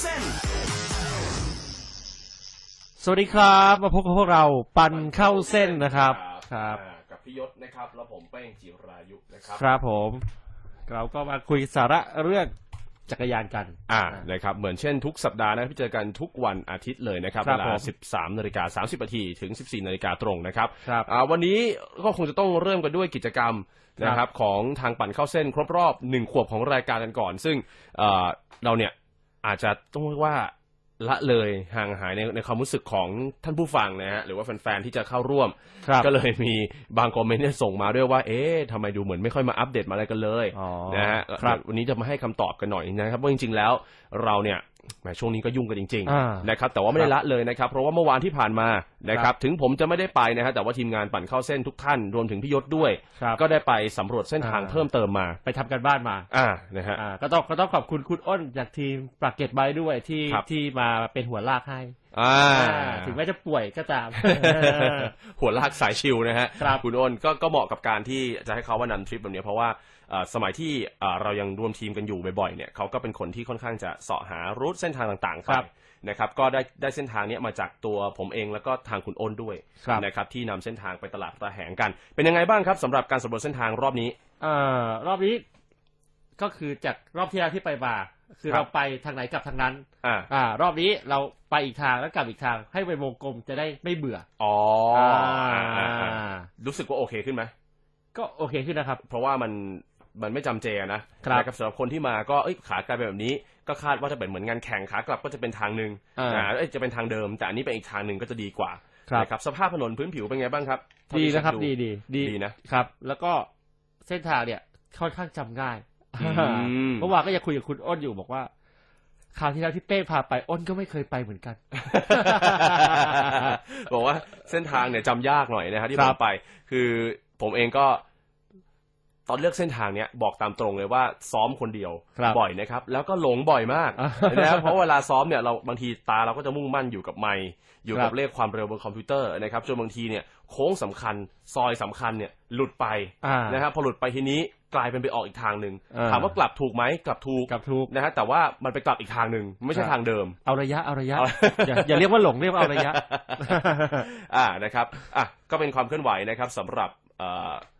เส้น สวัสดีครับ มาพบกับพวกเราปันเข้าเส้นนะครับ ครับ อ่ากับพี่ยศนะครับแล้วผมแป้งจิรายุนะครับครับผม เราก็มาคุยสาระเรื่องจักรยานกัน อ่านะครับเหมือนเช่นทุกสัปดาห์นะครับที่เจอกันทุกวันอาทิตย์เลยนะครับครัเวบลา ผม13นาฬิกา30นาทีถึง 14นาฬิกาตรงนะครับครับอ่าวันนี้ก็คงจะต้องเริ่มกันด้วยกิจกรรมนะครับของทางปั่นเข้าเส้นครบรอบหนึ่งขวบของรายการกันก่อน ซึ่งเอ่อเราเนี่ย อาจจะต้องเรียกว่าละเลยห่างหายในในความรู้สึกของท่านผู้ฟังนะฮะหรือว่าแฟนๆที่จะเข้าร่วมครับก็เลยมีบางคอมเมนต์เนี่ยส่งมาด้วยว่า เอ๊ะทำไมดูเหมือนไม่ค่อยมาอัปเดตมาอะไรกันเลยอ๋อนะฮะครับวันนี้จะมาให้คำตอบกันหน่อยนะครับว่าจริงๆแล้วเราเนี่ย แหมช่วงนี้ก็ยุ่งกันจริงอ่าๆนะครับแต่ว่าไม่ได้ละเลยนะครับ เพราะว่าเมื่อวานที่ผ่านมานะคครัรับบถึงผมจะไม่ได้ไปนะฮะแต่ว่าทีมงานปั่นเข้าเส้นทุกท่านรวมถึงพี่ยศด้วย ครับก็ได้ไปสำรวจเส้นทางอ่า เพิ่มเติมมาไปทำกันบ้านมา อ่านะฮะ อ่าก็ต้องก็ต้องขอบคุณคุณอ้นจากทีมปรากเกตไบด้วยที่ครับ ที่มาเป็นหัวลากให้อ่า อ่าถึงแม้จะป่วยก็ตาม หัวลากสายชิวนะฮะครับ ณอ้นก็ก็เหมาะกับการที่จะให้เขาว่านำทริปแบบนี้เพราะว่าเอ่อ สมัยที่เอ่อเรายังรวมทีมกันอยู่บ่อยๆเนี่ยเขาก็เป็นคนที่ค่อนข้างจะเสาะหารูทเส้นทางต่างๆไปครับนะครับก็ได้ได้เส้นทางเนี้ยมาจากตัวผมเองแล้วก็ทางคุณอ้นด้วยครับนะครับที่นำเส้นทางไปตลาดระแหงกัน เป็นยังไงบ้างครับสำหรับการสำรวจเส้นทางรอบนี้เอ่อรอบนี้ก็คือจากรอบที่แล้วที่ไปมาคือครับเราไปทางไหนกลับทางนั้นอ่าอ่า รอบนี้เราไปอีกทางแล้วกลับอีกทางให้เป็นวงกลมจะได้ไม่เบื่อ อ๋ออ่าอ่าอ่าอ่ารู้สึกว่าโอเคขึ้นไหม ก็โอเคขึ้นนะครับ เพราะว่ามัน มันไม่จำเจนะครับนะครับสำหรับคนที่มาก็เอ้ยขากลายเป็นแบบนี้ ก็คาดว่าจะเป็นเหมือนงานแข่งขากลับก็จะเป็นทางหนึ่งอ่าอ่าเอ้ยจะเป็นทางเดิม แต่อันนี้เป็นอีกทางหนึ่งก็จะดีกว่าครับนะครับสภาพถนนพื้นผิวเป็นไงบ้างครับเท่าดีที่นะครับเช็ดีดูดีดีนะครับ แล้วก็เส้นทางเนี่ยค่อนข้างจำง่ายอืมเมื่อวานก็ยังคุยกับคุณอ้นอยู่บอกว่าคราวที่แล้วที่เป้พาไปอ้นก็ไม่เคยไปเหมือนกัน บอกว่าเส้นทางเนี่ยจำยากหน่อยนะฮะที่คผรัมบไป คือผมเองก็ ตอนเลือกเส้นทางเนี้ยบอกตามตรงเลยว่าซ้อมคนเดียวครับบ่อยนะครับ แล้วก็หลงบ่อยมากอ่านะครับเพราะเวลาซ้อมเนี่ยเราบางทีตาเราก็จะมุ่งมั่นอยู่กับไมค์อยู่ครักับบเลขความเร็วบนคอมพิวเตอร์นะครับจนบางทีเนี่ยโค้งสำคัญซอยสำคัญเนี่ยหลุดไปอ่านะครับพอหลุดไปทีนี้กลายเป็นไปออกอีกทางหนึ่งอ่า ถามว่ากลับถูกไหมกลับถูกกับทุก นะฮะแต่ว่ามันไปกลับอีกทางหนึ่งไม่ใช่ครับ ทางเดิม เอาระยะเอาระยะเอา อย่าอย่าเรียกว่าหลงเรียกว่าเอาระยะ อ่านะครับอะก็เป็นความเคลื่อนไหวนะครับสำหรับเอ่อ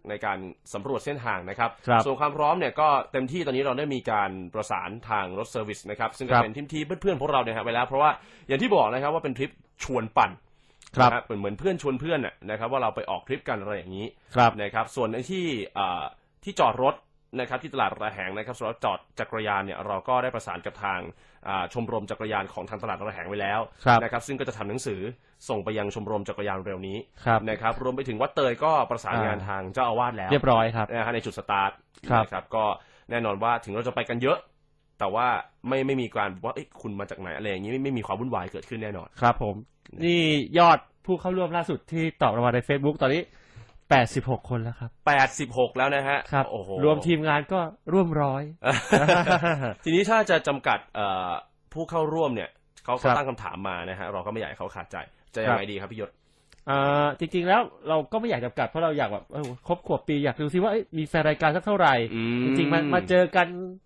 ในการสำรวจเส้นทางนะครับครับส่วนความพร้อมเนี่ยก็เต็มที่ตอนนี้เราได้มีการประสานทางรถเซอร์วิสนะครับ ซึ่งคก็รับเป็นทีมทีเพื่อนๆพวกเราเนี่ยฮะไปแล้ว เพราะว่าอย่างที่บอกนะครับว่าเป็นทริปชวนปั่นครับนะฮะเหมือนเหมือนเพื่อนชวนเพื่อนน่ะนะครับว่าเราไปออกทริปกันอะไรอย่างนี้ครับนะครับ ส่วนในที่เอ่อที่จอดรถ นะครับที่ตลาดระแหงนะครับสำหรับจอดจักรยานเนี่ยเราก็ได้ประสานกับทางอ่าชมรมจักรยานของทางตลาดระแหงไว้แล้วครับนะครับซึ่งก็จะทำหนังสือส่งไปยังชมรมจักรยานเร็วนี้ครับนะครับรวมไปถึงวัดเตยก็ประสานงานอ่าทางเจ้าอาวาสแล้วเรียบร้อยครับนะฮะในจุดสตาร์ทครับนะครับก็แน่นอนว่าถึงเราจะไปกันเยอะแต่ว่าไม่ไม่มีการว่าเอ้ยคุณมาจากไหนอะไรอย่างนี้ไม่ไม่มีความวุ่นวายเกิดขึ้นแน่นอนครับ ผม นี่ยอดผู้เข้าร่วมล่าสุดที่ตอบเรามาใน Facebook ตอนนี้ 86คนแล้วครับ86แล้วนะฮะครับโอ้โหรวมทีมงานก็ร่วมร้อย ทีนี้ถ้าจะจำกัดเอ่อผู้เข้าร่วมเนี่ยเขาครัเขาบตั้งคำถามมานะฮะเราก็ไม่อยากให้เขาขาดใจจะยังไงดีครับพี่ยศอ่าจริงๆแล้วเราก็ไม่อยากจำกัดเพราะเราอยากแบบเออครบขวบปีอยากดูซิว่าเอ้ยมีแฟนรายการสักเท่าไหร่อืจริงๆมามาเจอกันอ่าอ่าอ่า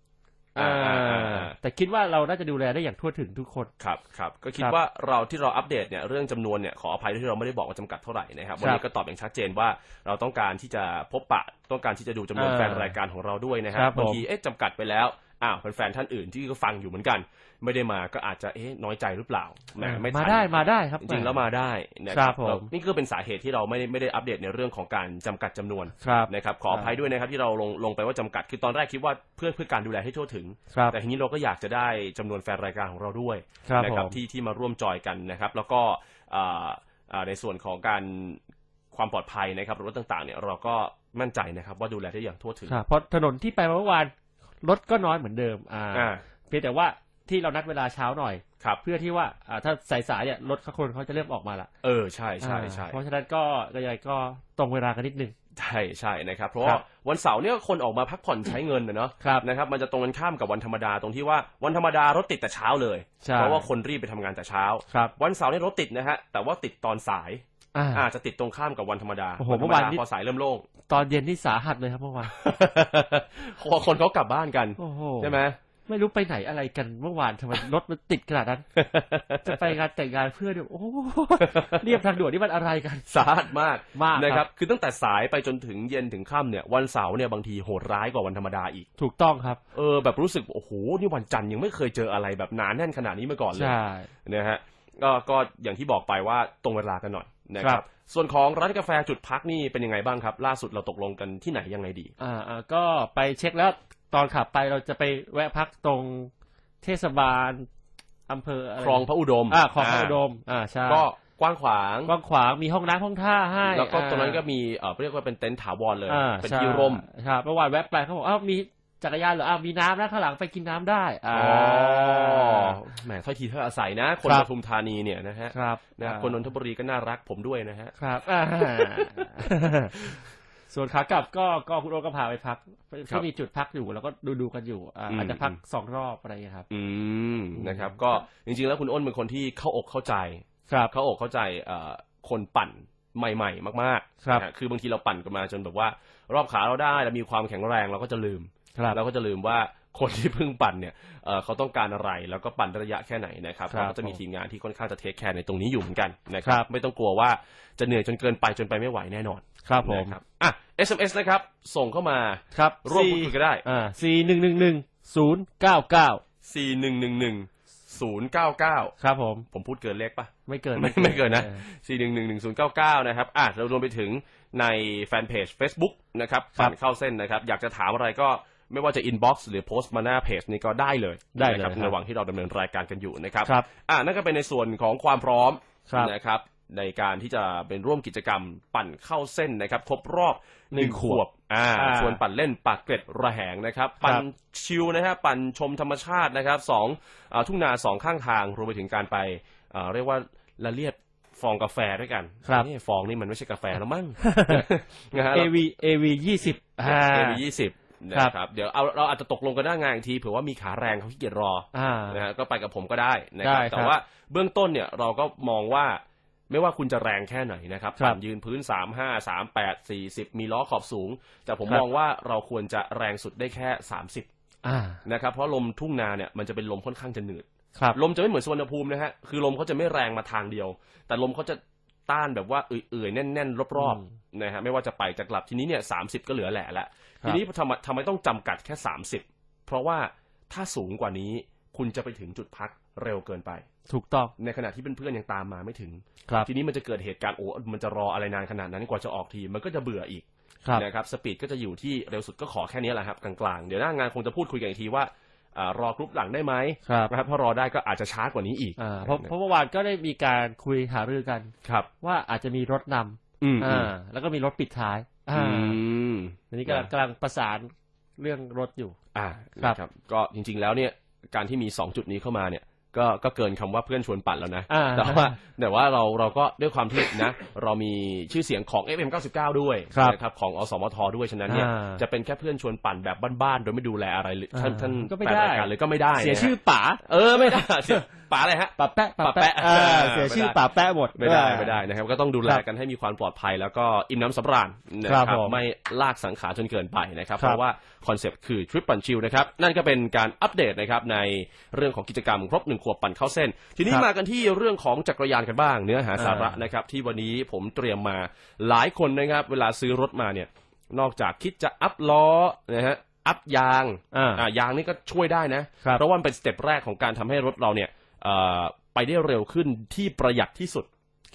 อ่า แต่คิดว่าเราน่าจะดูแลได้อย่างทั่วถึงทุกคน ครับครับก็คิดครับว่าเราที่เราอัปเดตเนี่ยเรื่องจำนวนเนี่ยขออภัยที่เราไม่ได้บอกว่าจำกัดเท่าไหร่นะครับวันนี้ก็ตอบอย่างชัดเจนว่าเราต้องการที่จะพบปะต้องการที่จะดูจำนวนอ่าแฟนรายการของเราด้วยนะฮะครับผมบางทีเอ๊ะจำกัดไปแล้วอ้าวแฟนๆท่านอื่นที่ก็ฟังอยู่เหมือนกัน ไม่ได้มาก็อาจจะเอ๊ะน้อยใจหรือเปล่าแหมไม่ทันมาได้มาได้ครับจริงๆแล้วมาได้นะคครัรับบผม แล้วนี่ก็เป็นสาเหตุที่เราไม่ได้ไม่ได้อัปเดตในเรื่องของการจำกัดจำนวนครับ นะครับขออภัยด้วยนะครับที่เราลงลงไปว่าจำกัดคือตอนแรกคิดว่าเพื่อเพื่อการดูแลให้ทั่วถึง ครับแต่ทีนี้เราก็อยากจะได้จำนวนแฟนรายการของเราด้วยครับนะผมที่ที่มาร่วมจอยกันนะครับ แล้วก็อ่าอ่าในส่วนของการความปลอดภัยนะครับรถต่างๆเนี่ยเราก็มั่นใจนะครับว่าดูแลได้อย่างทั่วถึงครับเพราะถนนที่ไปเมื่อวานรถก็น้อยเหมือนเดิมอ่าอ่า เพียงแต่ว่า ที่เรานัดเวลาเช้าหน่อย ครับ เพื่อที่ว่าอ่าถ้าสายสายๆเนี่ยรถเขาคนเขาจะเริ่มออกมาละเออใช่ใช่ใช่อ่าเพราะฉะนั้นก็ยังไงก็ตรงเวลากันนิดนึง ใช่ใช่นะครับ เพราะครัว่าบวันเสาร์เนี่ยคนออกมาพักผ่อนใช้เงินนะเนาะครับนะครับ มันจะตรงกันข้ามกับวันธรรมดาตรงที่ว่าวันธรรมดารถติดแต่เช้าเลย ใช่เพราะว่าคนรีบไปทำงานแต่เช้า ครับวันเสาร์เนี่ยรถติดนะฮะแต่ว่าติดตอนสายอ่าอาจจะติดตรงข้ามกับวันธรรมดาโอ้โหธรรมเมื่อวานดานี้ พอสายเริ่มโล่ง ตอนเย็นที่สาหัสเลยครับเมื่อวาน เพราะว่าคนเขากลับบ้านกัน โอ้โห ใช่ไหม ไม่รู้ไปไหนอะไรกันเมื่อวานทำไมรถมันติดขนาดนั้น จะไปงานแต่งงานเพื่อนเนี่ยโอ้โหเรียบทางด่วนนี่มันอะไรกัน สาหัสมากมากนะคครัรับบคือตั้งแต่สายไปจนถึงเย็นถึงค่ำเนี่ย วันเสาร์เนี่ยบางทีโหดร้ายกว่าวันธรรมดาอีก ถูกต้องครับ เออแบบรู้สึกโอ้โหนี่วันจันทร์ยังไม่เคยเจออะไรแบบหนาแน่นขนาดนี้มาก่อนเลยใช่นะฮะก็ก็อย่างที่บอกไปว่าตรงเวลากันหน่อยนะคครัรับบส่วนของร้านกาแฟจุดพักนี่เป็นยังไงบ้างครับ ล่าสุดเราตกลงกันที่ไหนยังไงดี อ่าอ่าก็ไปเช็คแล้ว ตอนขับไปเราจะไปแวะพักตรงเทศบาลอำเภออะไรคลองพระอุดมอ่าคลองพระอุดม อ่าใช่ก็กว้างขวางกว้างขวางมีห้องน้ำห้องท่าให้แล้วก็อ่าตรงนั้นก็มีเอ่อเรียกว่าเป็นเต็นท์ถาวรเลยอ่าเป็นใช่ที่ร่มครับเมื่อวานแวะไปเขาบอกอ้าวมีจักรยานเหรออ้าวมีน้ำนะข้างหลังไปกินน้ำได้อ่าอ๋อแหมถ้อยทีถ้อยอาศัยนะ คนครัปบทุมธานีเนี่ยนะฮะครับนะอ่าคนนนทบุรีก็น่ารักผมด้วยนะฮะครับอ่า ส่วนขากลับก็ก็คุณโอก็พาไปพักครัก็บมีจุดพักอยู่แล้วก็ดูดูๆกันอยู่อ่าอืมอาจจะพักสองรอบอะไรอย่างเงี้ยครับ อืมนะครับ ก็จริงๆ แล้วคุณอ้นเป็นคนที่เข้าอกเข้าใจครับเข้าอกเข้าใจเอ่อคนปั่นใหม่ ๆ มากๆครับนะฮะคือบางทีเราปั่นกันมาจนแบบว่า รอบขาเราได้เรามีความแข็งแรงเราก็จะลืมครับเราก็จะลืมว่า คนที่เพิ่งปั่นเนี่ยเอ่อเขาต้องการอะไรแล้วก็ปั่นระยะแค่ไหนนะครับครับเราก็จะมีทีมงานที่ค่อนข้างจะเทคแคร์ในตรงนี้อยู่เหมือนกันนะคครัรับบไม่ต้องกลัวว่าจะเหนื่อยจนเกินไปจนไปไม่ไหวแน่นอนครับผมนะครับอะ SMS นะครับ ส่งเข้ามาครับร่วมพูดคุยกันได้อ่าสี่หนึ่งหนึ่งหนึ่งศูนย์เก้าเก้า4 1 1 1 0 9 9ครับผม ผมพูดเกินเลขปะไม่เกินไม่ไม่เกินนะออ4 1 1 1 0 9 9นะครับอะเรารวมไปถึงในแฟนเพจ Facebook นะครับครับปั่นเข้าเส้นนะครับ อยากจะถามอะไรก็ ไม่ว่าจะ inbox หรือโพสต์มาหน้าเพจนี้ก็ได้เลยได้เลยนะครับครับในระหว่างที่เราดำเนินรายการกันอยู่นะครับครับ อะนั่นก็เป็นในส่วนของความพร้อมครับ นะครับ ในการที่จะเป็นร่วมกิจกรรมปั่นเข้าเส้นนะครับ ครบรอบหนึ่งหนึ่งขขวบวบอ่าอ่าส่วนปั่นเล่นปากเกร็ดระแหงนะครับ ปั่นชิลนะฮะปั่นชมธรรมชาตินะครับสองอ่าทุ่งนาสองข้างทางรวมไปถึงการไปอ่าเรียกว่าละเลียดฟองกาแฟด้วยกันครับ นี่ฟองนี่มันไม่ใช่กาแฟแล้วมั้ง นะฮะ AV AV ยี่สิบอ่าเอวียี่สิบ นะครับเดี๋ยวเอาเราอาจจะตกลงกันหน้างานอีกทีเผื่อว่ามีขาแรงเขาขี้เกียจรออ่านะฮะก็ไปกับผมก็ได้นะครับได้ครับแต่ว่าเบื้องต้นเนี่ยเราก็มองว่าไม่ว่าคุณจะแรงแค่ไหนนะครับครับปั่นยืนพื้นสามห้าสามแปดสี่สิบมีล้อขอบสูง แต่ผมครับ มองว่าเราควรจะแรงสุดได้แค่สามสิบอ่านะครับเพราะลมทุ่งนาเนี่ยมันจะเป็นลมค่อนข้างจะหนืด ครับ ลมจะไม่เหมือนสวนภูมินะฮะ คือลมเขาจะไม่แรงมาทางเดียว แต่ลมเขาจะ ต้านแบบว่าเอื่อยๆแน่นๆรอบอืมๆนะฮะไม่ว่าจะไปจะกลับทีนี้เนี่ยสามสิบก็เหลือแหละละครับทีนี้ทำไมทำไมต้องจำกัดแค่สามสิบเพราะว่าถ้าสูงกว่านี้คุณจะไปถึงจุดพักเร็วเกินไป ถูกต้องในขณะที่เพื่อนๆยังตามมาไม่ถึงครับทีนี้มันจะเกิดเหตุการณ์โอ้มันจะรออะไรนานขนาดนั้นกว่าจะออกทีมันก็จะเบื่ออีกครับนะครับสปีดก็จะอยู่ที่เร็วสุดก็ขอแค่นี้แหละครับกลางๆ เดี๋ยวหน้างานคงจะพูดคุยกันอีกทีว่าอ่า รอกรุ๊ปหลังได้ไหมครับนะครับถ้ารอได้ก็อาจจะช้ากว่านี้อีกอ่าเพราะเพราะเมื่อวานก็ได้มีการคุยหารือกันครับ ว่าอาจจะมีรถนอืมำอือ่ามแล้วก็มีรถปิดท้ายอือ่ามอันนี้กำลังนะกำลังประสานเรื่องรถอยู่ อ่าครับนะครับ ก็จริงๆแล้วเนี่ยการที่มีสองจุดนี้เข้ามาเนี่ย ก็ก็เกินคำว่าเพื่อนชวนปั่นแล้วนะ อ่าแต่ว่าแต่ว่าเราเราก็ด้วยความที่นะ เรามีชื่อเสียงของ FM99 ด้วยครับนะครับของอสมทด้วยฉะนั้นเนี่ยอ่าจะเป็นแค่เพื่อนชวนปั่นแบบบ้านๆโดยไม่ดูแลอะไรเลยท่านอ่า ท่านก็ไม่แปดได้ รายการเลยก็ไม่ได้เสียนะฮะชื่อป๋าเออไม่ได้เสียป๋าอะไรฮะ ป๋าแปะป๋าป๋าแปะแปะอ่าเออเสียชื่อไม่ได้ป๋าแปะหมด ไม่ได้อ่าไม่ได้นะครับ ก็ต้องดูแลครับกันให้มีความปลอดภัย แล้วก็อิ่มน้ำสำราญนะคครัรับบผมไม่ลากสังขารจนเกินไปนะครับ ครับเพราะว่าคอนเซปต์คือทริปปั่นชิลนะครับ นั่นก็เป็นการอัปเดตนะครับในเรื่องของกิจกรรมครบหนึ่งขวบปั่นเข้าเส้น ทีนี้ครับ มากันที่เรื่องของจักรยานกันบ้างเนื้อหาสาระอ่านนะครับที่วันนี้ผมเตรียมมาหลายคนนะครับ เวลาซื้อรถมาเนี่ย นอกจากคิดจะอัพล้อนะฮะอัพยางอ่า อ่ายางนี่ก็ช่วยได้นะ ครับ เพราะว่ามันเป็นสเต็ปแรกของการทำให้รถเราเนี่ยเอ่อไปได้เร็วขึ้นที่ประหยัดที่สุด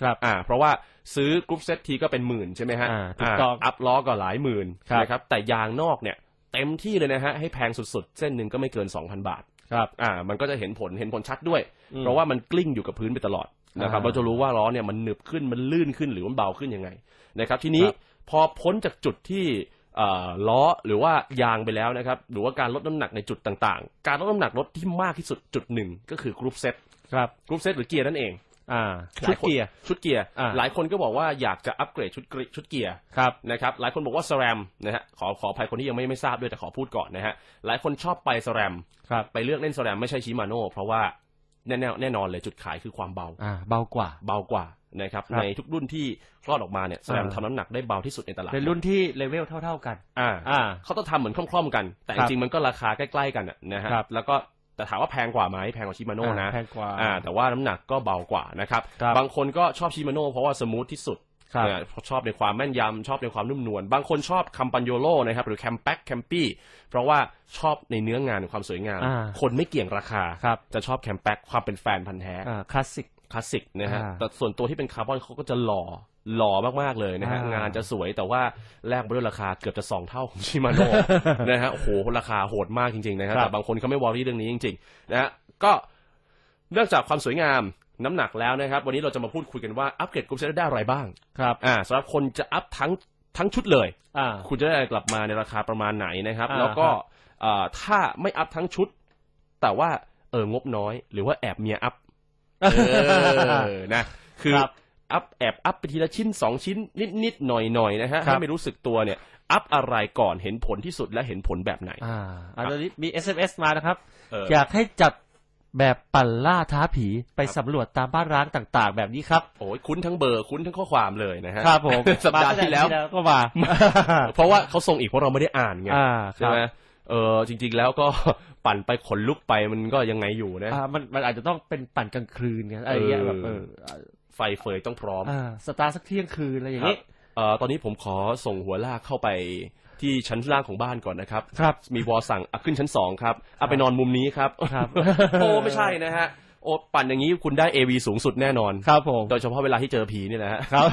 ครับ อ่าเพราะว่าซื้อกรุ๊ปเซตทีก็เป็นหมื่นใช่ไหมฮะอ่าถูกต้องอัพล้อก็หลายหมื่นครับ นะครับแต่ยางนอกเนี่ย เต็มที่เลยนะฮะ ให้แพงสุดๆ เส้นหนึ่งก็ไม่เกิน 2,000 บาท ครับอ่ามันก็จะเห็นผลเห็นผลชัดด้วยอืมเพราะว่ามันกลิ้งอยู่กับพื้นไปตลอดนะครับอ่าเราจะรู้ว่าล้อเนี่ยมันหนึบขึ้นมันลื่นขึ้นหรือมันเบาขึ้นยังไงนะครับ ทีนี้ครับพอพ้นจากจุดที่เอ่อล้อหรือว่ายางไปแล้วนะครับ หรือว่าการลดน้ำหนักในจุดต่างๆ การลดน้ำหนักรถที่มากที่สุดจุดหนึ่งก็คือกรุ๊ปเซตครับกรุ๊ปเซตหรือเกียร์นั่นเอง อ่าหชุลาดยคนเกียร์ชุดเกียร์อ่าหลายคนก็บอกว่าอยากจะอัปเกรดชุดเกรชุดเกียร์ครับนะครับหลายคนบอกว่าสแรมนะฮะขอขออภัยคนที่ยังไม่ไม่ทราบด้วยแต่ขอพูดก่อนนะฮะหลายคนชอบไปสแรมครับไปเลือกเล่นสแรมไม่ใช่ชิมาโน่เพราะว่าแน่แน่แน่นอนเลยจุดขายคือความเบาอ่าเบากว่าเบากว่านะครับครับในทุกรุ่นที่คลอดออกมาเนี่ยแสดงอ่าทำน้ำหนักได้เบาที่สุดในตลาดเป็นรุ่นที่เลเวลเท่า ๆกัน อ่าอ่าเขาต้องทำเหมือนคล่อมๆกัน แต่ครัจบริงๆมันก็ราคาใกล้ ๆ กันอะนะฮะครับแล้วก็ แต่ถามว่าแพงกว่าไหมแพงกว่าชิมาโน่นะแพงกว่าอ่าแต่ว่าน้ำหนักก็เบากว่านะครับครับบางคนก็ชอบชิมาโน่เพราะว่าสมูทที่สุดครับเนี่ยชอบในความแม่นยำชอบในความนุ่มนวลบางคนชอบคัมปันโยโลนะครับหรือแคมแป็กแคมปี้เพราะว่าชอบในเนื้องานความสวยงามอ่าคนไม่เกี่ยงราคาครับจะชอบแคมแป็กความเป็นแฟนพันธ์แท้อ่าคลาสสิกคลาสสิกนะฮะอ่าแต่ส่วนตัวที่เป็นคาร์บอนเขาก็จะหล่อ หล่อมากๆเลยนะฮะอ่างงานจะสวยแต่ว่าแลกไปด้วยราคาเกือบจะสองเท่าของชิมาโน่นะฮะโอ้โหราคาโหดมากจริงๆนะฮะครับแต่บางคนเขาไม่วอรี่เรื่องนี้จริงๆนะฮะก็เนื่องจากความสวยงามน้ำหนักแล้วนะครับ วันนี้เราจะมาพูดคุยกันว่าอัปเกรดกรุ๊ปเซตได้อะไรบ้างครับอ่าสำหรับคนจะอัพทั้งทั้งชุดเลยอ่าคุณจะได้อะไรกลับมาในราคาประมาณไหนนะครับอ่าแล้วก็ครับเอ่อถ้าไม่อัพทั้งชุด แต่ว่าเอองบน้อย หรือว่าแอบเมียอัพเออนะคือครับ อัพแอบอัพไปทีละชิ้นสองชิ้นนิดนิดๆหน่อยหน่อยๆนะฮะครับให้ไม่รู้สึกตัวเนี่ย อัพอะไรก่อนเห็นผลที่สุดและเห็นผลแบบไหน อ่าอันนี้มี SMS มานะครับเออ อยากให้จัดแบบปั่นล่าท้าผีไปสำรวจตามบ้านร้างต่าง ๆ แบบนี้ครับ โอ้ยคุ้นทั้งเบอร์คุ้นทั้งข้อความเลยนะฮะ ครับผม สัปดาห์ที่แล้วมาก็มา เพราะว่าเขาส่งอีกเพราะเราไม่ได้อ่านไงอ่าคใช่รับไหมเออจริง ๆ แล้วก็ ปั่นไปขนลุกไปมันก็ยังไงอยู่นะ อ่ามันมันอาจจะต้องเป็นปั่นกลางคืนไงอะไรอย่างเงี้ยเออแบบเออ ไฟเฟยต้องพร้อมอ่าสตาร์ทสักเที่ยงคืนอะไรอย่างครับงี้เอ่อตอนนี้ผมขอส่งหัวลากเข้าไปที่ชั้นล่างของบ้านก่อนนะครับ ครับ มีวอสั่งอะขึ้นชั้นสองครับเอาไปนอนมุมนี้ครับ ครับ โอ้ไม่ใช่นะฮะ โอ้ปั่นอย่างนี้คุณได้ AV สูงสุดแน่นอน ครับผม โดยเฉพาะเวลาที่เจอผีนี่แหละฮะ ครับ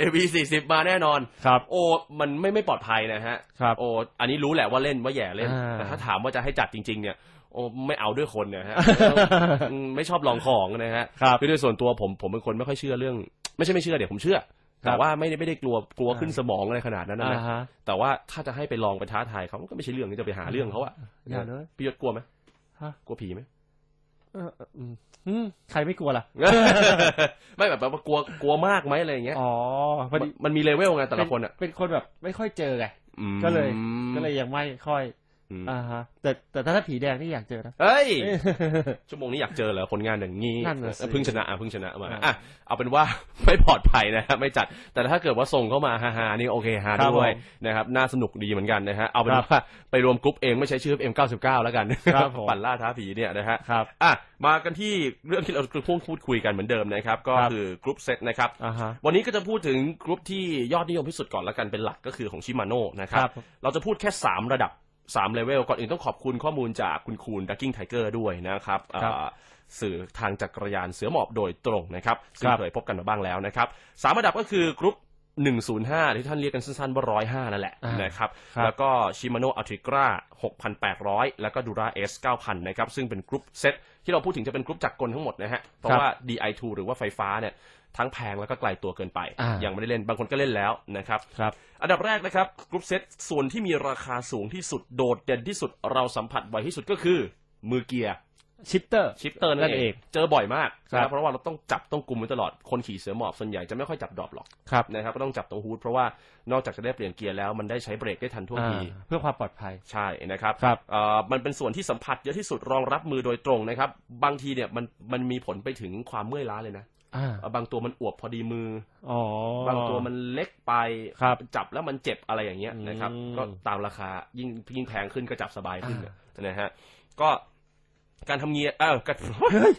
AV สี่สิบมาแน่นอน ครับ โอ้มันไม่ไม่ปลอดภัยนะฮะครับ โอ้อันนี้รู้แหละว่าเล่นว่าแย่เล่นอ่า แต่ถ้าถามว่าจะให้จัดจริง ๆ เนี่ย โอ้ไม่เอาด้วยคนเนี่ยฮะอืมไม่ชอบลองของนะฮะครับคือโดยส่วนตัวผมผมเป็นคนไม่ค่อยเชื่อเรื่อง ไม่ใช่ไม่เชื่อเดี๋ยวผมเชื่อแต่ว่าไม่ได้ไม่ได้กลัวกลัวขึ้นสมองอะไรขนาดนั้นนะอ่าฮะแต่ว่าถ้าจะให้ไปลองไปท้าทายเขาก็ไม่ใช่เรื่องที่จะไปหาเรื่องเขาอะอย่าเลยพี่ยศกลัวไหมฮะกลัวผีไหมเอออืมอืมใครไม่กลัวล่ะ ไม่แบบว่ากลัวกลัวมากไหมอะไรอย่างเงี้ยอ๋อพอมันดีมันมีเลเวลไงแต่ละคนอะเป็นคนแบบไม่ค่อยเจอไงอืมก็เลยก็เลยยังไม่ค่อย อืมอ่าฮะแต่แต่ถ้าผีแดงนี่อยากเจอนะ เฮ้ย ชั่วโมงนี้อยากเจอเหรอผลงานอย่างนี้นั่นน่ะสิเพิ่งชนะอะเพิ่งชนะมาอะอะเอาเป็นว่าไม่ปลอดภัยนะฮะไม่จัด แต่ถ้าเกิดว่าส่งเข้ามาฮาๆนี่โอเคฮาครับด้วยผมนะครับ น่าสนุกดีเหมือนกันนะฮะเอาเป็นครับว่าไปรวมกรุ๊ปเองไม่ใช้ชื่อ M99 แล้วกันครับผมปั่นล่าท้าผีเนี่ยนะฮะครับอะมากันที่เรื่องที่เราพูดพูดคุยกันเหมือนเดิมนะครับ ก็ครับคือกรุ๊ปเซตนะครับอ่าฮะวันนี้ก็จะพูดถึงกรุ๊ปที่ยอดนิยมที่สุดก่อนละกันเป็นหลักก็คือของชิมาโน่นะครับครับเราจะพูดแค่ 3 ระดับ 3เลเวลก่อนอื่นต้องขอบคุณข้อมูลจากคุณคูณดักกิ้งไทเกอร์ด้วยนะครับครับอ่าสื่อทางจักรยานเสือหมอบโดยตรงนะครับซึ่งครับ เคยพบกันมาบ้างแล้วนะครับสามระดับก็คือกรุ๊ป 105 ที่ท่านเรียกกันสั้นๆว่า 105 นั่นแหละอ่านนะครับ ครับ แล้วก็ชิมาโน่อัลติกรา6,800 แล้วก็ดูราเอส9,000 นะครับ ซึ่งเป็นกรุ๊ปเซตที่เราพูดถึงจะเป็นกรุ๊ปจักรกลทั้งหมดนะฮะ เพราะว่า DI2 หรือว่าไฟฟ้าเนี่ย ทั้งแพงแล้วก็ไกลตัวเกินไป อ่ายั ยังไม่ได้เล่น บางคนก็เล่นแล้วนะครับ ครับ อันดับแรกนะครับกรุ๊ปเซตส่วนที่มีราคาสูงที่สุดโดดเด่นที่สุดเราสัมผัสบ่อยที่สุดก็คือมือเกียร์ ชิปเตอร์ชิปเตอร์นั่นั่นนเอเองงเจอบ่อยมากครับนะเพราะว่าเราต้องจับต้องกุมไว้ตลอดคนขี่เสือหมอบส่วนใหญ่จะไม่ค่อยจับดรอปหรอกครับนะครับก็ต้องจับตรงฮูดเพราะว่านอกจากจะได้เปลี่ยนเกียร์แล้วมันได้ใช้เบรกได้ทันท่วงอ่าทีเพื่อความปลอดภัยใช่นะครับครับเอ่อมันเป็นส่วนที่สัมผัสเยอะที่สุดรองรับมือโดยตรงนะครับ บางทีเนี่ยมันมันมีผลไปถึงความเมื่อยล้าเลยนะอ่าเอ่อบางตัวมันอวบพอดีมืออ๋อบางตัวมันเล็กไปครับจับแล้วมันเจ็บอะไรอย่างเงี้ยนะครับอืมก็ตามราคายิ่งยิ่งแพงขึ้นก็จับสบายขึ้นอ่านะฮะ ก็ การทำเกียร์เออการ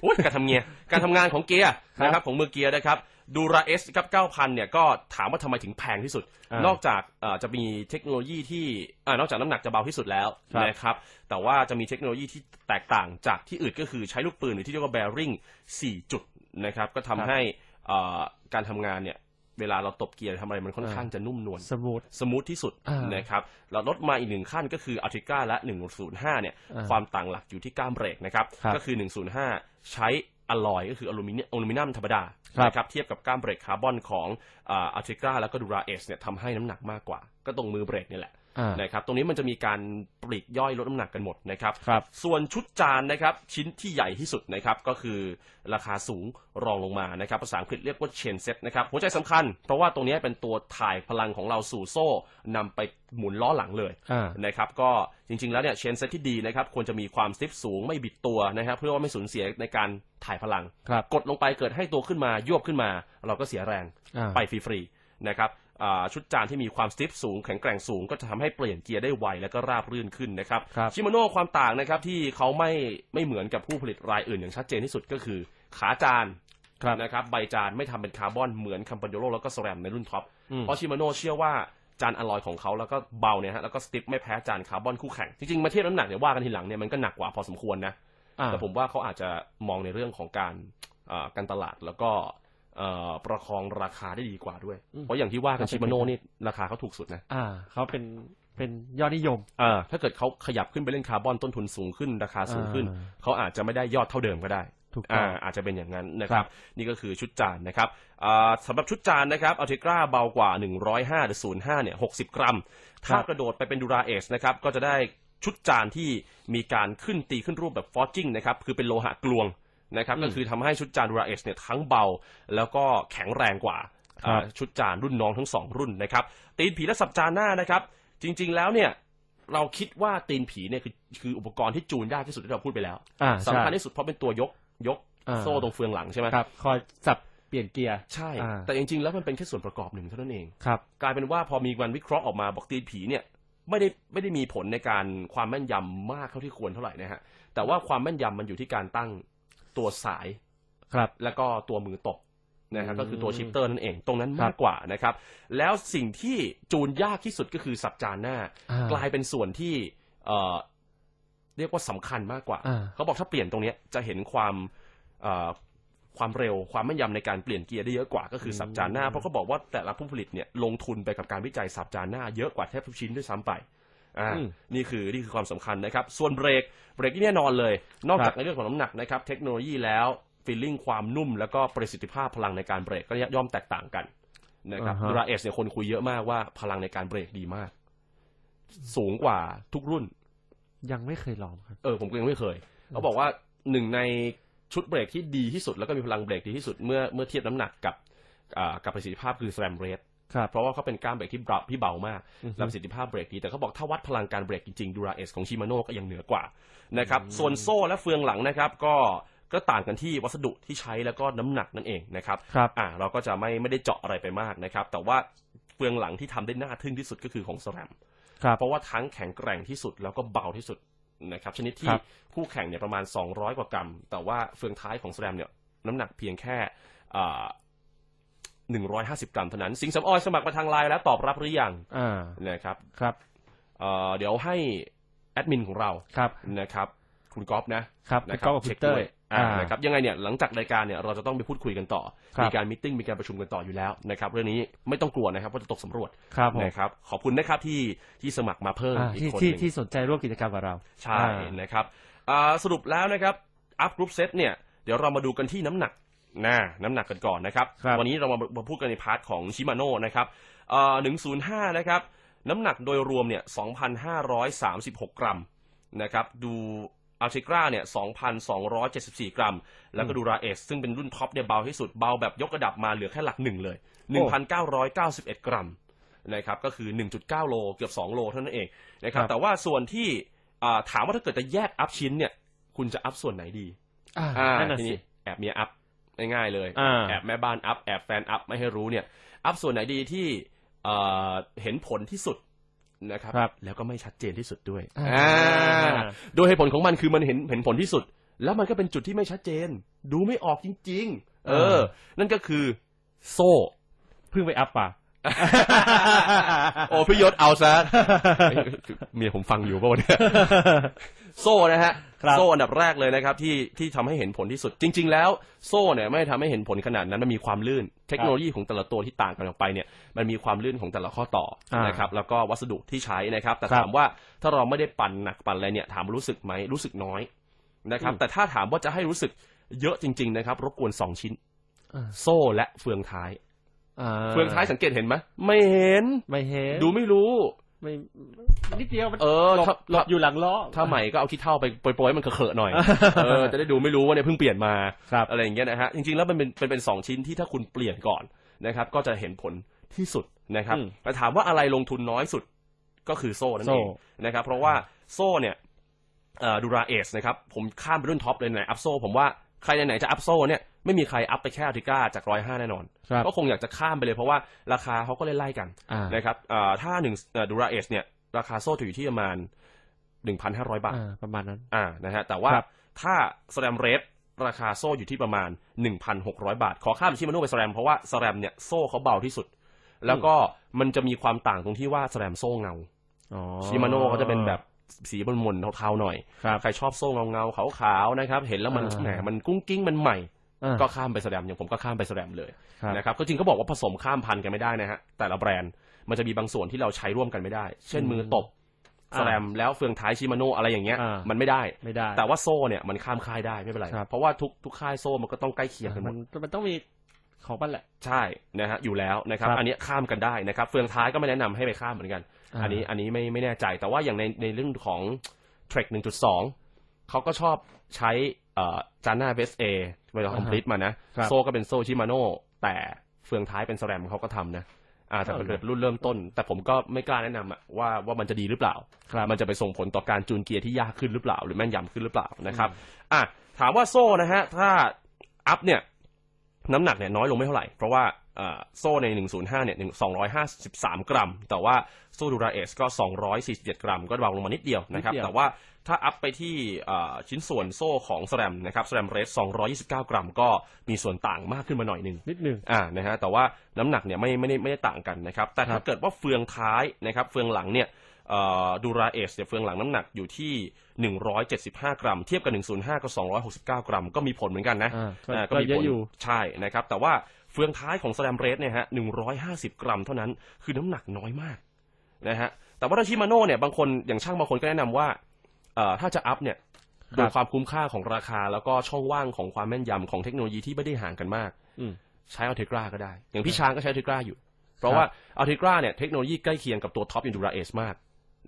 โอ๊ยการทำเกียร์การทำงานของเกียร์นะครับของมือเกียร์นะครับดูราเอสกับ9,000เนี่ยก็ถามว่าทำไมถึงแพงที่สุดอ่านนอกจากเอ่อจะมีเทคโนโลยีที่อ่านอกจากน้ำหนักจะเบาที่สุดแล้วครับนะครับแต่ว่าจะมีเทคโนโลยีที่แตกต่างจากที่อื่นก็คือใช้ลูกปืนหรือที่เรียกว่า bearing 4จุดนะครับก็ทำให้เอ่อการทำงานเนี่ย เวลาเราตบเกียร์ทำอะไรมันค่อนข้างจะนุ่มนวลสมูทสมูทที่สุดอ่านนะครับเราลดมาอีกหนึ่งขั้นก็คืออัลติก้าและ 105 เนี่ยอ่าความต่างหลักอยู่ที่ก้ามเบรกนะครับครับ ก็คือ 105 ใช้อลลอยก็คืออลูมิเนียมอลูมิเนียมธรรมดาครับนะครับเทียบกับก้ามเบรกคาร์บอนของอัลติก้าแล้วก็ดูราเอสเนี่ยทำให้น้ำหนักมากกว่า ก็ตรงมือเบรกนี่แหละอ่า นะครับตรงนี้มันจะมีการปลีกย่อยลดน้ำหนักกันหมดนะครับครับ ส่วนชุดจานนะครับชิ้นที่ใหญ่ที่สุดนะครับก็คือราคาสูงรองลงมานะครับภาษาอังกฤษเรียกว่าเชนเซ็ตนะครับหัวใจสำคัญ เพราะว่าตรงนี้เป็นตัวถ่ายพลังของเราสู่โซ่นำไปหมุนล้อหลังเลยอ่า นะครับก็จริงๆแล้วเนี่ยเชนเซ็ตที่ดีนะครับควรจะมีความสติฟสูงไม่บิดตัวนะครับเพื่อว่าไม่สูญเสียในการถ่ายพลัง ครับ กดลงไปเกิดให้ตัวขึ้นมายวบขึ้นมา เราก็เสียแรงอ่า ไปฟรีๆนะครับอ่า ชุดจานที่มีความสติฟสูงแข็งแกร่งสูงก็จะทำให้เปลี่ยนเกียร์ได้ไวและก็ราบรื่นขึ้นนะครับครับชิมาโน่ความต่างนะครับที่เขาไม่ไม่เหมือนกับผู้ผลิตรายอื่นอย่างชัดเจนที่สุดก็คือขาจานครับนะครับใบจานไม่ทำเป็นคาร์บอนเหมือนคัมปานโยโรแล้วก็สแรมในรุ่นท็อปอืมเพราะชิมาโน่เชื่อว่าจานอลลอยของเขาแล้วก็เบาเนี่ยฮะแล้วก็สติฟไม่แพ้จานคาร์บอนคู่แข่งจริงๆมาเทียบน้ำหนักเนี่ยว่ากันทีหลังเนี่ยมันก็หนักกว่าพอสมควรนะอ่าแต่ผมว่าเขาอาจจะมองในเรื่องของการเอ่อการตลาดแล้วก็เอ่อ ประคองราคาได้ดีกว่าด้วย เพราะอย่างที่ว่ากันชิมาโน่นี่ราคาเขาถูกสุดนะอ่าเขาเป็นเป็นยอดนิยมอ่าถ้าเกิดเขาขยับขึ้นไปเล่นคาร์บอนต้นทุนสูงขึ้นราคาสูงขึ้นอ่าเขาอาจจะไม่ได้ยอดเท่าเดิมก็ได้ถูกต้ออ่างอาจจะเป็นอย่างนั้นนะคครัรับบนี่ก็คือชุดจานนะครับอ่าสำหรับชุดจานนะครับอัลติกราเบากว่า 105หรือ05เนี่ย60 กรัม ถ้ากระโดดไปเป็นดูราเอสนะครับก็จะได้ชุดจานที่มีการขึ้นตีขึ้นรูปแบบฟอร์จิงนะครับคือเป็นโลหะกลวง นะครับก็คือทำให้ชุดจานดูราเอสเนี่ยทั้งเบา แล้วก็แข็งแรงกว่าครับอ่าชุดจานรุ่นน้องทั้งสองรุ่นนะครับตีนผีและสับจานหน้านะครับ จริง ๆ แล้วเนี่ยเราคิดว่าตีนผีเนี่ยคือคืออุปกรณ์ที่จูนยากที่สุดที่เราพูดไปแล้วอ่าสำคัญใช่ที่สุดเพราะเป็นตัวยกยกอ่าโซ่ตรงเฟืองหลังใช่ไหมครับคอยสับเปลี่ยนเกียร์ใช่อ่าแต่จริงๆแล้วมันเป็นแค่ส่วนประกอบหนึ่งเท่านั้นเองครับกลายเป็นว่าพอมีวันวิเคราะห์ออกมาบอกตีนผีเนี่ยไม่ได้ไม่ได้มีผลในการความแม่นยำมากเท่าที่ควรเท่าไหร่นะฮะแต่ว่าความแม่นยำมันอยู่ที่การตั้ง ตัวสายครับ แล้วก็ตัวมือตบนะครับอืมก็คือตัวชิปเตอร์นั่นเองตรงนั้นครัมากบกว่านะครับ แล้วสิ่งที่จูนยากที่สุดก็คือสับจานหน้าอ่ากลายเป็นส่วนที่เอ่อเรียกว่าสำคัญมากกว่าอ่า เขาบอกถ้าเปลี่ยนตรงเนี้ยจะเห็นความเอ่อความเร็วความแม่นยำในการเปลี่ยนเกียร์ได้เยอะกว่าก็คือสับจานหน้าเพราะเขาบอกว่าแต่ละผู้ผลิตเนี่ยลงทุนไปกับการวิจัยสับจานหน้าเยอะกว่าแทบทุกชิ้นด้วยซ้ำไป อ่าอืมนี่คือนี่คือความสำคัญนะครับ ส่วนเบรกเบรกนี่แน่นอนเลย นอกครัจากบในเรื่องของน้ำหนักนะครับ เทคโนโลยีแล้วฟีลลิ่งความนุ่ม แล้วก็ประสิทธิภาพพลังในการเบรกก็ย่อมแตกต่างกันนะครับอ่าฮะดูราเอสเนี่ยคนคุยเยอะมากว่าพลังในการเบรกดีมาก สูงกว่าทุกรุ่น ยังไม่เคยลองครับเออผมก็ยังไม่เคยเขาบอกว่าหนึ่งในชุดเบรกที่ดีที่สุด แล้วก็มีพลังเบรกดีที่สุดเมื่อเมื่อเทียบน้ำหนักกับอ่ากับประสิทธิภาพคือ SRAM Red ครับ เพราะว่าเขาเป็นก้ามเบรกที่เบาที่เบามากอือฮึและประสิทธิภาพเบรกดีแต่เขาบอกถ้าวัดพลังการเบรกจริงๆดูราเอสของชิมาโน่ก็ยังเหนือกว่านะครับส่วนโซ่และเฟืองหลังนะครับก็ก็ต่างกันที่วัสดุที่ใช้แล้วก็น้ำหนักนั่นเองนะครับครับอ่าเราก็จะไม่ไม่ได้เจาะอะไรไปมากนะครับ แต่ว่าเฟืองหลังที่ทำได้น่าทึ่งที่สุดก็คือของ SRAM ครับเพราะว่าทั้งแข็งแกร่งที่สุดแล้วก็เบาที่สุดนะครับ ชนิดที่ครับคู่แข่งเนี่ยประมาณ 200 กว่ากรัม แต่ว่าเฟืองท้ายของแสลมเนี่ยน้ำหนักเพียงแค่อ่า 150 กรัมเท่านั้น สิงห์สำออยสมัครมาทางไลน์แล้วตอบรับหรือยังอ่านะครับครับเอ่อเดี๋ยวให้แอดมินของเราครับนะครับคุณก๊อฟนะครับคุณนะคก๊รัอฟกับเช็คพีเตอร์ด้วยอ่าอ่านนะครับยังไงเนี่ยหลังจากรายการเนี่ยเราจะต้องไปพูดคุยกันต่อครับมีการมิ팅มีการประชุมกันต่ออยู่แล้วนะครับเรื่องนี้ไม่ต้องกลัวนะครับว่าจะตกสำรวจครับผมนะครับขอบคุณนะครับที่ที่สมัครมาเพิ่มอ่าอีกที่คนหที่นึ่งที่สนใจร่วมกิจกรรมกับเราใช่อ่านะครับอ่าสรุปแล้วนะครับอัพกรุ๊ปเซตเนี่ยเดี๋ยวเรามาดูกันที่น้ำหนัก นะน้ำหนักกันก่อนนะครับ ครับ วันนี้เรามามาพูดกันในพาร์ทของชิมาโน่นะครับหนึ่งศูนย์ห้านะครับ น้ำหนักโดยรวมเนี่ยสองพันห้าร้อยสามสิบหกกรัมนะครับ ดูอัลติกราเนี่ยสองพันสองร้อยเจ็ดสิบสี่กรัม แล้วก็ดูราเอส ซึ่งเป็นรุ่นท็อปเนี่ยเบาที่สุด เบาแบบยกระดับมาเหลือแค่หลักหนึ่งเลยหนึ่งพันเก้าร้อยเก้าสิบเอ็ดกรัมนะครับก็คือ 1.9 โลเกือบ 2 โลเท่านั้นเองนะครับ ครับ แต่ว่าส่วนที่อ่าถามว่าถ้าเกิดจะแยกอัพชิ้นเนี่ย คุณจะอัพส่วนไหนดี อ่าอ่านั่นน่ะทีสิ นี้แอบเมียอัพ ง่ายๆเลยอ่าแอบแม่บ้านอัพแอบแฟนอัพไม่ให้รู้เนี่ย อัพส่วนไหนดีที่เอ่อเห็นผลที่สุดนะครับครับแล้วก็ไม่ชัดเจนที่สุดด้วยอ่าอ่าโดยเหตุผลของมันคือมันเห็นเห็นผลที่สุด แล้วมันก็เป็นจุดที่ไม่ชัดเจน ดูไม่ออกจริง ๆ เออ นั่นก็คือโซ่เพิ่งไปอัพป่ะ โอ้พี่ยศเอาซะเมียผมฟังอยู่ป่ะวะเนี่ยโซ่นะฮะครับโซ่อันดับแรกเลยนะครับ ที่ที่ทำให้เห็นผลที่สุด จริง ๆ แล้วโซ่เนี่ยไม่ได้ทำให้เห็นผลขนาดนั้นมันมีความลื่น เทคโนโลยีของแต่ละตัวที่ต่างกันออกไปเนี่ยมันมีความลื่นของแต่ละข้อต่ออ่านนะครับแล้วก็วัสดุที่ใช้นะครับ แต่ครับถามว่าถ้าเราไม่ได้ปั่นหนักปั่นอะไรเนี่ยถามว่ารู้สึกไหมรู้สึกน้อยนะครับอืมแต่ถ้าถามว่าจะให้รู้สึกเยอะจริง ๆ นะครับ รบกวนสองชิ้นอ่าโซ่และเฟืองท้ายอ่า เฟืองท้ายสังเกตเห็นไหมไม่เห็น ไม่เห็น ดูไม่รู้ไม่นิดเดียวมันเออหลบถ้าหลบอยู่หลังล้อถ้าใหม่ก็เอาขี้เท่าไปโปรยๆให้มันเขอะๆหน่อยเออจะได้ดูไม่รู้ว่าเนี่ยเพิ่งเปลี่ยนมาครับอะไรอย่างเงี้ยนะฮะจริงๆแล้วมันเป็นเป็นเป็นสองชิ้นที่ถ้าคุณเปลี่ยนก่อนนะครับ ก็จะเห็นผลที่สุดนะครับอืมแต่ถามว่าอะไรลงทุนน้อยสุดก็คือโซ่นั่นโซ่เองนะครับ เพราะว่าโซ่เนี่ยดูราเอสนะครับผมข้ามไปรุ่นท็อปเลยไหนอัพโซ่ผมว่า ใครไหนๆจะอัพโซ่เนี่ยไม่มีใครอัพไปแค่อาทิก้าจากร้อยห้าแน่นอน ครับก็คงอยากจะข้ามไปเลยเพราะว่าราคาเขาก็ไล่ๆกันอ่านะครับอ่าถ้าหนึ่งดูราเอสเนี่ยราคาโซ่จะอยู่ที่ประมาณหนึ่งพันห้าร้อยบาท อ่าประมาณนั้น อ่า นะฮะ แต่ว่าครับ ถ้าสแลมเรสราคาโซ่อยู่ที่ประมาณ 1,600 บาท ขอข้ามชิมาโน่ไปสแลมเพราะว่าสแลมเนี่ยโซ่เขาเบาที่สุด แล้วก็มันจะมีความต่างตรงที่ว่าสแลมโซ่เงา อ๋อชิมาโน่เขาจะเป็นแบบ สีมนๆเทาๆหน่อยครับใครชอบโซ่เงาๆขาวๆนะครับ เห็นแล้วมันอ่าแหมมันกุ้งกิ้งมันใหม่อ่าก็ข้ามไปสแลมอย่างผมก็ข้ามไปสแลมเลยครับนะครับก็จริงก็บอกว่าผสมข้ามพันธุ์กันไม่ได้นะฮะแต่ละแบรนด์มันจะมีบางส่วนที่เราใช้ร่วมกันไม่ได้ เช่นมือตบอ่าสแลมแล้วเฟืองท้ายชิมาโน่อะไรอย่างเงี้ยอ่ามัมันไม่ได้ไม่ได้ แต่ว่าโซ่เนี่ยมันข้ามค่ายได้ไม่เป็นไรครับเพราะว่าทุกทุกค่ายโซ่มันก็ต้องใกล้เคียงกันหมมัดนมันต้องมีของมันแหละ ใช่นะฮะอยู่แล้วนะครับครับ อันนี้ข้ามกันได้นะครับ เฟืองท้ายก็ไม่แนะนำให้ไปข้ามเหมือนกัน อ่าอันนี้อันนี้ไม่ไม่แน่ใจ แต่ว่าอย่างในในเรื่องของ Trek 1.2 เขาก็ชอบใช้เอ่อจาน่าเบสเอเวลาคอมพลีทมานะครับโซ่ก็เป็นโซ่ชิมาโน่แต่เฟืองท้ายเป็นสแรมเขาก็ทำนะอ่าแต่เป็นเอาเหรอรุ่นเริ่มต้น แต่ผมก็ไม่กล้าแนะนำอะว่าว่ามันจะดีหรือเปล่าครับมันจะไปส่งผลต่อการจูนเกียร์ที่ยากขึ้นหรือเปล่า หรือแม่นยำขึ้นหรือเปล่านะครับอะถามว่าโซ่นะฮะถ้าอัพเนี่ยน้ำหนักเนี่ยน้อยลงไม่เท่าไหร่ เพราะว่าเอ่อ โซ่ใน 105 เนี่ย 253 กรัม แต่ว่าโซ่ดูราเอสก็ 247 กรัม ก็เบาลงมานิดเดียวนะครับนิดเดียวแต่ว่าถ้าอัพไปที่เอ่อชิ้นส่วนโซ่ของสแรมนะครับสแรมเรส 229 กรัม ก็มีส่วนต่างมากขึ้นมาหน่อยหนึ่งนิดหนึ่งอ่านะฮะแต่ว่าน้ำหนักเนี่ยไม่ไม่ได้ไม่ได้ต่างกันนะครับ แต่ครัถ้าบเกิดว่าเฟืองท้ายนะครับเฟืองหลังเนี่ยเอ่อดูราเอสเนี่ยเฟืองหลังน้ำหนักอยู่ที่ 175 กรัม เทียบกับ 105ก็269 กรัม ก็มีผลเหมือนกันนะอ่าก็อ่าก็มีเยผอะลอยู่ใช่นะครับแต่ว่าเฟืองท้ายของสแลมเรสเนี่ยฮะ150กรัมเท่านั้น คือน้ำหนักน้อยมากนะฮะ แต่ว่าถ้าชิมาโน่เนี่ยบางคนอย่างช่างบางคนก็แนะนำว่าเอ่อถ้าจะอัพเนี่ยโดยความคุ้มค่าของราคาแล้วก็ช่องว่างของความแม่นยำของเทคโนโลยีที่ไม่ได้ห่างกันมาก อืมใช้อัลเทกราก็ได้ อย่างพี่ช้างก็ใช้อัลเทกราอยู่ เพราะว่าอัลเทกราเนี่ยเทคโนโลยีใกล้เคียงกับตัวท็อปอินดูราเอสมาก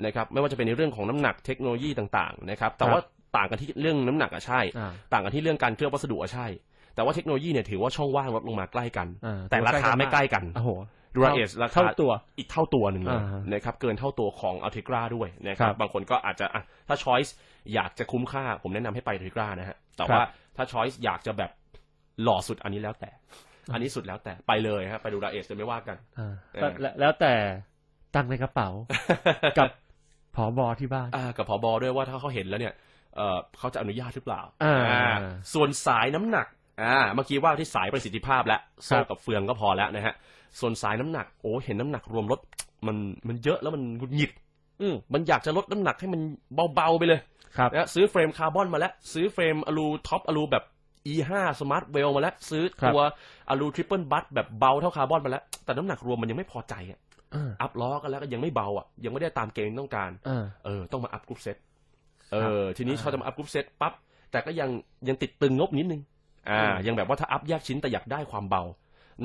นะครับไม่ว่าจะเป็นในเรื่องของน้ำหนักเทคโนโลยีต่างๆนะครับแต่ว่าต่างกันที่เรื่องน้ำหนักอะใช่อ่าต่างกันที่เรื่องการเคลือบวัสดุอะใช่ แต่ว่าเทคโนโลยีเนี่ยถือว่าช่องว่างลดลงมาใกล้กันอ่าแต่ราคาไม่ใกล้กันโอ้โหดูราเอสราคาเท่าตัวอีกเท่าตัวหนึ่งเลยอ่าฮะนะครับเกินเท่าตัวของอัลเทกราด้วยนะครัครับบบางคนก็อาจจะอะถ้าช้อยส์อยากจะคุ้มค่า ผมแนะนำให้ไปอัลเทกรานะฮะแต่ครับว่าถ้าช้อยส์อยากจะแบบหล่อสุดอันนี้แล้วแต่ อันนี้สุดแล้วแต่ไปเลยฮะไปดูราเอสเลยไม่ว่ากันอ่าเออก็แล้วแล้วแต่ตังค์ในกระเป๋า กับผอบอที่บ้านอ่ากับพอบอด้วยว่าถ้าเขาเห็นแล้วเนี่ยเออเขาจะอนุญาตหรือเปล่าอ่าส่วนสายน้ำหนัก อ่าเมื่อกี้ว่าที่สายประสิทธิภาพแล้วโซ่ครับกับเฟืองก็พอแล้วนะฮะ ส่วนสายน้ำหนักโอ้เห็นน้ำหนักรวมรถมันมันเยอะแล้วมันหงุดหงิด อืมมันอยากจะลดน้ำหนักให้มันเบาๆไปเลยครับนะซื้อเฟรมคาร์บอนมาแล้ว ซื้อเฟรมอลูท็อปอลูแบบ E5 Smart w e l l มาแล้ว ซื้อตัวอลูทริปเปิลบัตแบบเบาเท่าคาร์บอนมาแล้ว แต่น้ำหนักรวมมันยังไม่พอใจอะอ่าอัพล้อกันแล้วก็ยังไม่เบาอะยังไม่ได้ตามเกณฑ์ที่ต้องการอ่าเออต้องมาอัพกรุ๊ปเซตเออทีนี้พอจะมาอัพกรุ๊ปเซตปั๊บแต่ก็ยังยังติดตึงงบนิดนึง อ่าอืมยังแบบว่าถ้าอัพแยกชิ้นแต่อยากได้ความเบา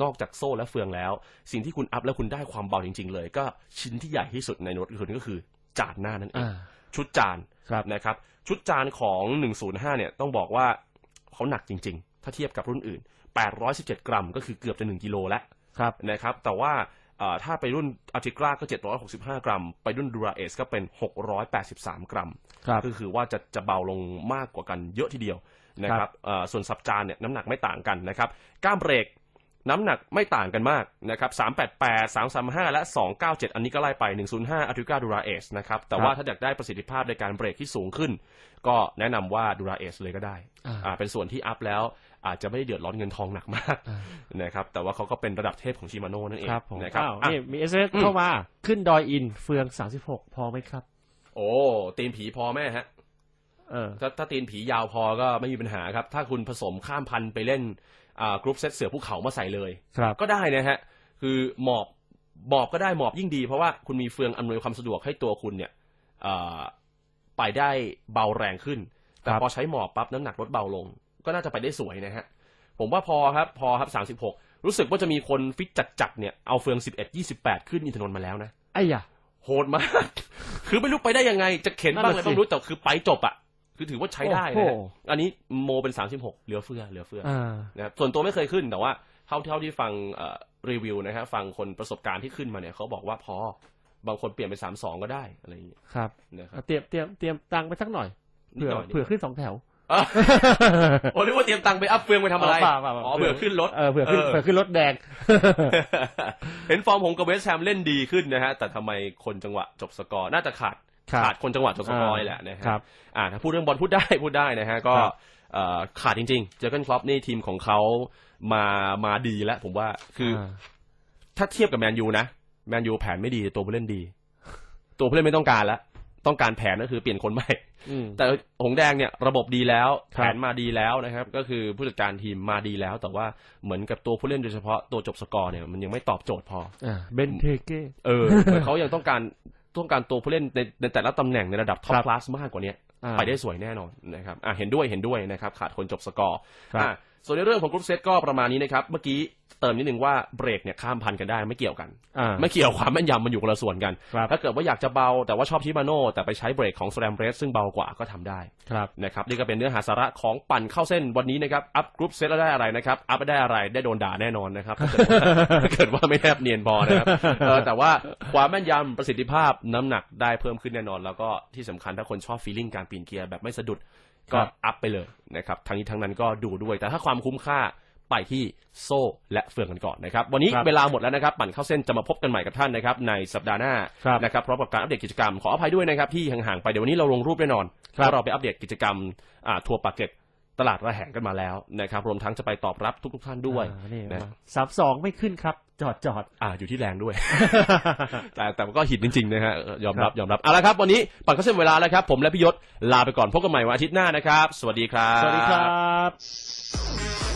นอกจากโซ่และเฟืองแล้ว สิ่งที่คุณอัพแล้วคุณได้ความเบาจริง ๆ เลย ก็ชิ้นที่ใหญ่ที่สุดในรถคุณก็คือจานหน้านั่นเองอ่าชุดจานครับนะครับ ชุดจานของ 105 เนี่ยต้องบอกว่าเขาหนักจริง ๆ ถ้าเทียบกับรุ่นอื่น 817 กรัม ก็คือเกือบจะ 1 กิโลแล้วครับนะครับ แต่ว่าเอ่อถ้าไปรุ่นอัลติกราก็ 765 กรัม ไปรุ่นดูราเอสก็เป็น 683 กรัมครับก็คือว่าจะจะเบาลงมากกว่ากันเยอะทีเดียว นะครับเอ่อส่วนสับจานเนี่ยน้ำหนักไม่ต่างกันนะครับก้ามเบรกน้ำหนักไม่ต่างกันมากนะครับ 388 335 และ 297 อันนี้ก็ไล่ไป 105 a t r i c a Dura Ace นะครับ แต่ว่าถ้าอยากได้ประสิทธิภาพในการเบรกที่สูงขึ้น ก็แนะนำว่า Dura Ace เลยก็ได้อ่าอ่า เป็นส่วนที่อัพแล้วอาจจะไม่ได้เดือดร้อนเงินทองหนักมากอ่านะครับ แต่ว่าเขาก็เป็นระดับเทพของชิมาโน่นั่นเองครับผมนะครับอ้าวอะนี่มีเอสเอสอืมเข้ามา ขึ้นดอยอินเฟือง 36 พอไหมครับ โอ้ ตีนผีพอแม่ฮะ เออถ้าถ้าตีนผียาวพอก็ไม่มีปัญหาครับ ถ้าคุณผสมข้ามพันธุ์ไปเล่นอ่ากรุ๊ปเซตเสือภูเขามาใส่เลย ครับ ก็ได้นะฮะ คือหมอบหมอบก็ได้หมอบยิ่งดี เพราะว่าคุณมีเฟืองอำนวยความสะดวกให้ตัวคุณเนี่ยเอ่อไปได้เบาแรงขึ้น แต่ครับ พอใช้หมอบปั๊บน้ำหนักลดเบาลง ก็น่าจะไปได้สวยนะฮะ ผมว่าพอครับ พอครับสามสิบหกรู้สึกว่าจะมีคนฟิตจัดๆเนี่ยเอาเฟืองสิบเอ็ดยี่สิบแปดขึ้นอินทนนท์มาแล้วนะ ไอ้ยะ โหดมาก คือไม่รู้ไปได้ยังไง จะเข็นบ้างนั่อะไรนน่ะสิ บ้างรู้แต่คือไปจบอะ คือถือว่าใช้ได้โอ้นะโหฮะอันนี้โมเป็นสามสิบหกเหลือเฟือเหลือเฟือ อ่า นะครับส่วนตัวไม่เคยขึ้นแต่ว่าเท่าเท่าที่ฟังเอ่อรีวิวนะฮะฟังคนประสบการณ์ที่ขึ้นมาเนี่ยเขาบอกว่าพอบางคนเปลี่ยนเป็นสามสองก็ได้อะไรอย่างเงี้ยครับนะครับเตรียมเตรียมเตรียมตังค์ไปสักหน่อยนิดเผื่อหน่อยเผื่อขึ้นสองแถว อะโอ้นึกว่าเตรียมตังค์ไปอัพเฟืองไปทำอะไรเปล่าเปล่าเปล่า อ๋อเผื่อขึ้นรถ เออเผื่อขึ้นเออเผื่อขึ้นรถแดง เห็นฟอร์มของกับเวสต์แฮมเล่นดีขึ้นนะฮะ แต่ทำไมคนจังหวะจบสกอร์ น่าจะขาดครับ ขาดคนจังหวะจบสกอร์นี่แหละนะฮะครับอ่าถ้าพูดเรื่องบอลพูดได้พูดได้นะฮะก็ครับเอ่อขาดจริงๆ เจอร์เกนคล็อปนี่ทีมของเขามามาดีแล้วผมว่าคืออาถ้าเทียบกับแมนยูนะแมนยูแผนไม่ดีตัวผู้เล่นดี ตัวผู้เล่นไม่ต้องการแล้วต้องการแผนก็คือเปลี่ยนคนใหม่อืมแต่หงแดงเนี่ยระบบดีแล้วครัแผบนมาดีแล้วนะครับ ก็คือผู้จัดการทีมมาดีแล้ว แต่ว่าเหมือนกับตัวผู้เล่นโดยเฉพาะตัวจบสกอร์เนี่ยมันยังไม่ตอบโจทย์พออ่าเบนเทเก้เออเหมือนเขายังต้องการ ต้องการตัวผู้เล่นในในแต่ละตำแหน่งในระดับท็อปครับคลาสมากกว่าเนี้ยอ่าไปได้สวยแน่นอนนะครับอะเห็นด้วยเห็นด้วยนะครับ ขาดคนจบสกอร์ครับอะ ส่วนในเรื่องของกรุ๊ปเซตก็ประมาณนี้นะครับ เมื่อกี้เติมนิดนึงว่าเบรกเนี่ยข้ามพันกันได้ไม่เกี่ยวกัน อ่า ไม่เกี่ยวความแม่นยำมันอยู่คนละส่วนกัน ครับ ถ้าเกิดว่าอยากจะเบาแต่ว่าชอบชิมาโน่แต่ไปใช้เบรกของสแลมเบรสซึ่งเบากว่าก็ทำได้ครับนะครับนี่ก็เป็นเนื้อหาสาระของปั่นเข้าเส้นวันนี้นะครับอัพกรุ๊ปเซตแล้วได้อะไรนะครับอัพได้อะไรได้โดนด่าแน่นอนนะครับถ้าเกิดว่าถ้าเกิดว่าไม่แนบเนียนพอนะครับเออแต่ว่าความแม่นยำประสิทธิภาพน้ำหนักได้เพิ่มขึ้นแน่นอน แล้วก็ที่สำคัญถ้าคนชอบฟีลลิ่งการปีนเกียร์แบบไม่สะดุด ก็ครับอัพไปเลยนะครับทั้งนี้ทั้งนั้นก็ดูด้วย แต่ถ้าความคุ้มค่าไปที่โซ่และเฟืองกันก่อนนะครับ วันนี้ครับเวลาหมดแล้วนะครับปั่นเข้าเส้นจะมาพบกันใหม่กับท่านนะครับ ในสัปดาห์หน้าครับนะครับพร้อมกับการอัปเดตกิจกรรมขออภัยด้วยนะครับที่ห่างๆไปเดี๋ยววันนี้เราลงรูปแน่นอนครับเพราะเราไปอัปเดตกิจกรรมอ่าทัวร์ปากเกร็ตตลาดระแหงกันมาแล้วนะครับ รวมทั้งจะไปตอบรับทุกๆท่านด้วยอ่านี่นะสามสองไม่ขึ้นครับ จอดจอดอ่าอยู่ที่แรงด้วย แต่แต่ก็หินจริงๆนะฮะยอมรับครับยอมรับเอาละครับวันนี้ปั่นเข้าเส้นเวลาแล้วครับ ผมและพี่ยศลาไปก่อนพบกันใหม่วันอาทิตย์หน้านะครับ สวัสดีครับ สวัสดีครับ